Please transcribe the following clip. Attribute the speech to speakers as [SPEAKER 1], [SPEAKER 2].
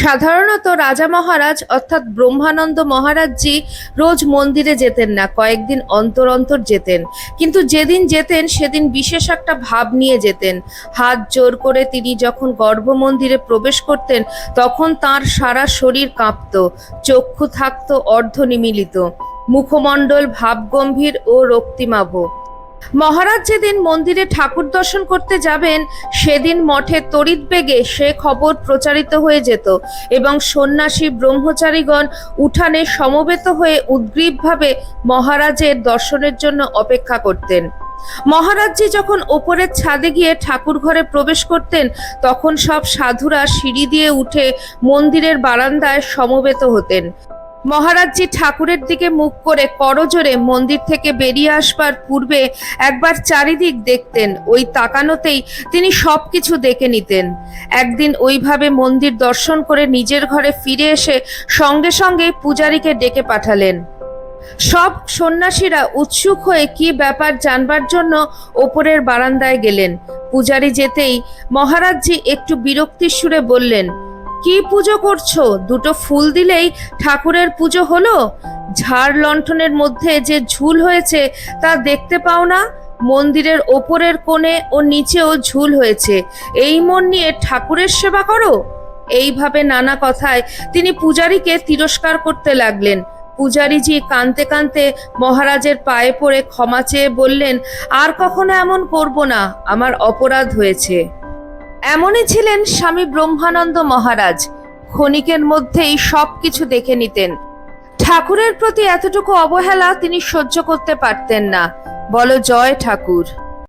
[SPEAKER 1] সাধারণত রাজা মহারাজ অর্থাৎ ব্রহ্মানন্দ মহারাজজি রোজ মন্দিরে যেতেন না, কয়েকদিন অন্তর অন্তর যেতেন। কিন্তু যেদিন যেতেন, সেদিন বিশেষ একটা ভাব নিয়ে যেতেন। হাত জোর করে তিনি যখন গর্ভ মন্দিরে প্রবেশ করতেন, তখন তার সারা শরীর কাঁপত, চক্ষু থাকত অর্ধ নিমিলিত মুখমণ্ডল ভাবগম্ভীর ও রক্তিমাভ। মহারাজ যেদিন মন্দিরে ঠাকুর দর্শন করতে যাবেন, সেদিন মঠে তড়িৎ বেগে সে খবর প্রচারিত হয়ে যেত এবং সন্ন্যাসী ব্রহ্মচারীগণ উঠানে সমবেত হয়ে উদ্গ্রীবভাবে মহারাজের দর্শনের জন্য অপেক্ষা করতেন। মহারাজজি যখন ওপরের ছাদে গিয়ে ঠাকুর ঘরে প্রবেশ করতেন, তখন সব সাধুরা সিঁড়ি দিয়ে উঠে মন্দিরের বারান্দায় সমবেত হতেন। মহারাজজি ঠাকুরের দিকে মুখ করে করজোরে মন্দির থেকে বেরিয়ে আসবার পূর্বে একবার চারিদিক দেখতেন। ওই তাকানোতেই তিনি সব কিছু দেখে নিতেন। একদিন ওইভাবে মন্দির দর্শন করে নিজের ঘরে ফিরে এসে সঙ্গে সঙ্গে পূজারীকে ডেকে পাঠালেন। সব সন্ন্যাসীরা উৎসুক হয়ে কি ব্যাপার জানবার জন্য ওপরের বারান্দায় গেলেন। পূজারী যেতেই মহারাজজি একটু বিরক্তির সুরে বললেন কি পুজো করছ? দুটো ফুল দিলেই ঠাকুরের পুজো হলো? ঝাড় লণ্ঠনের মধ্যে যে ঝুল হয়েছে তা দেখতে পাও না? মন্দিরের ওপরের কোণে ও নিচেও ঝুল হয়েছে। এই মন নিয়ে ঠাকুরের সেবা করো? এইভাবে নানা কথায় তিনি পূজারীকে তিরস্কার করতে লাগলেন। পূজারীজি কানতে কানতে মহারাজের পায়ে পড়ে ক্ষমা চেয়ে বললেন, আর কখনো এমন করব না, আমার অপরাধ হয়েছে। এমনই ছিলেন স্বামী ব্রহ্মানন্দ মহারাজ। ক্ষণিকের মধ্যেই সব কিছু দেখে নিতেন। ঠাকুরের প্রতি এতটুকু অবহেলা তিনি সহ্য করতে পারতেন না। বলো, জয় ঠাকুর।